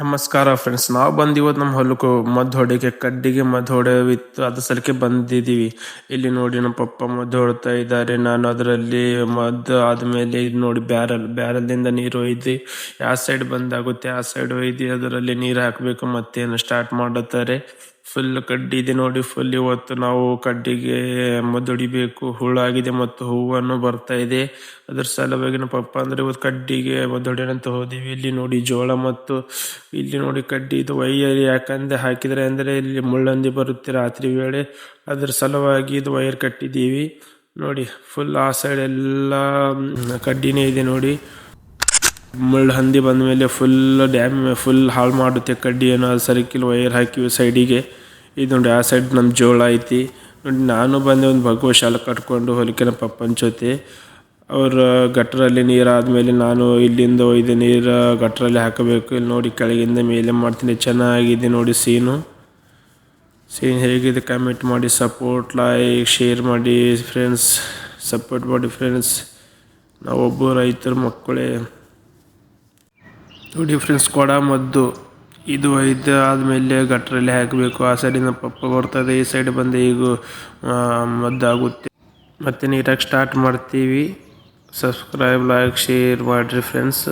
ನಮಸ್ಕಾರ ಫ್ರೆಂಡ್ಸ್ ನಾವು ಬಂದು ಇವತ್ತು ನಮ್ಮ ಹೊಲಕ್ಕೆ ಮದ್ದು ಹೊಡಿಕೆ, ಕಡ್ಡಿಗೆ ಮದ್ದು ಹೊಡೆವಿತ್ತು. ಅದ್ರ ಸಲಕ್ಕೆ ಬಂದಿದ್ದೀವಿ ಇಲ್ಲಿ ನೋಡಿ ನಮ್ಮ ಪಪ್ಪ ಮದ್ದು ಹೊಡ್ತಾ ಇದ್ದಾರೆ ನಾನು ಅದರಲ್ಲಿ ಮದ್ದು ಆದಮೇಲೆ ನೋಡಿ ಬ್ಯಾರಲ್, ಬ್ಯಾರಲ್ದಿಂದ ನೀರು ಒಯ್ದು ಯಾವ ಸೈಡ್ ಬಂದಾಗುತ್ತೆ, ಆ ಸೈಡ್ ಒಯ್ದು ಅದರಲ್ಲಿ ನೀರು ಹಾಕಬೇಕು. ಮತ್ತೇನು ಸ್ಟಾರ್ಟ್ ಮಾಡುತ್ತಾರೆ? ಫುಲ್ ಕಡ್ಡಿ ಇದೆ ನೋಡಿ ಫುಲ್ ಇವತ್ತು ನಾವು ಕಡ್ಡಿಗೆ ಮದ್ದು ಹೊಡಿಬೇಕು. ಹುಳಾಗಿದೆ ಮತ್ತು ಹೂವನ್ನು ಬರ್ತಾ ಇದೆ. ಅದ್ರ ಸಲುವಾಗಿ ನಮ್ಮ ಪಪ್ಪ ಅಂದ್ರೆ ಇವತ್ತು ಕಡ್ಡಿಗೆ ಮದ್ದು ಹೊಡೆಯಣಂತ ಹೋದಿವಿ. ಇಲ್ಲಿ ನೋಡಿ ಜೋಳ ಮತ್ತು ಇಲ್ಲಿ ನೋಡಿ ಕಡ್ಡಿ ಇದು ವೈಯರ್ ಯಾಕಂದ್ರೆ ಹಾಕಿದ್ರೆ ಅಂದ್ರೆ ಇಲ್ಲಿ ಮುಳ್ಳಂದಿ ಬರುತ್ತೆ ರಾತ್ರಿ ವೇಳೆ. ಅದ್ರ ಸಲುವಾಗಿ ಇದು ವೈರ್ ಕಟ್ಟಿದ್ದೀವಿ. ನೋಡಿ ಫುಲ್ ಆ ಸೈಡ್ ಎಲ್ಲ ಕಡ್ಡಿನೇ ಇದೆ ನೋಡಿ. ಮುಳ್ಳು ಹಂದಿ ಬಂದ ಮೇಲೆ ಫುಲ್ ಡ್ಯಾಮ್ ಫುಲ್ ಹಾಳು ಮಾಡುತ್ತೆ ಕಡ್ಡಿ ಏನೋ ಸರ್ಕಿಲ್ ವೈರ್ ಹಾಕಿವಿ ಸೈಡಿಗೆ ಇದು ನೋಡಿ, ಆ ಸೈಡ್ ನಮ್ಮ ಜೋಳ ಐತಿ. ನೋಡಿ, ನಾನು ಬಂದೆ ಒಂದು ಭಗವ ಶಾಲೆ ಕಟ್ಕೊಂಡು ಹೊಲಿಕೆ ನಮ್ಮ ಪಪ್ಪನ ಜೊತೆ. ಅವ್ರ ಗಟ್ರಲ್ಲಿ ನೀರು ಆದಮೇಲೆ ನಾನು ಇಲ್ಲಿಂದ ಒಯ್ದು ನೀರು ಗಟ್ರಲ್ಲಿ ಹಾಕಬೇಕು. ಇಲ್ಲಿ ನೋಡಿ ಕೆಳಗಿಂದ ಮೇಲೆ ಮಾಡ್ತೀನಿ. ಚೆನ್ನಾಗಿದೆ ನೋಡಿ ಸೀನು. ಸೀನ್ ಹೇಗಿದೆ? ಕಮೆಂಟ್ ಮಾಡಿ, ಸಪೋರ್ಟ್, ಲೈಕ್, ಶೇರ್ ಮಾಡಿ ಫ್ರೆಂಡ್ಸ್ ಸಪೋರ್ಟ್ ಮಾಡಿ ಫ್ರೆಂಡ್ಸ್ ನಾವೊಬ್ಬ ರೈತರ, ಮಕ್ಕಳೇ. ನೋಡಿ ಫ್ರೆಂಡ್ಸ್ ಕೊಡ ಮದ್ದು. ಇದು ಒಯ್ದು ಆದಮೇಲೆ ಗಟ್ರಲ್ಲಿ ಹಾಕಬೇಕು. ಆ ಸೈಡಿಂದ ಪಪ್ಪ ಬರ್ತದೆ, ಈ ಸೈಡ್ ಬಂದು ಈಗ ಮದ್ದಾಗುತ್ತೆ. ಮತ್ತು ನೀಟಾಗಿ ಸ್ಟಾರ್ಟ್ ಮಾಡ್ತೀವಿ. ಸಬ್ಸ್ಕ್ರೈಬ್ ಲೈಕ್ ಶೇರ್ ಮಾಡಿರಿ ಫ್ರೆಂಡ್ಸ್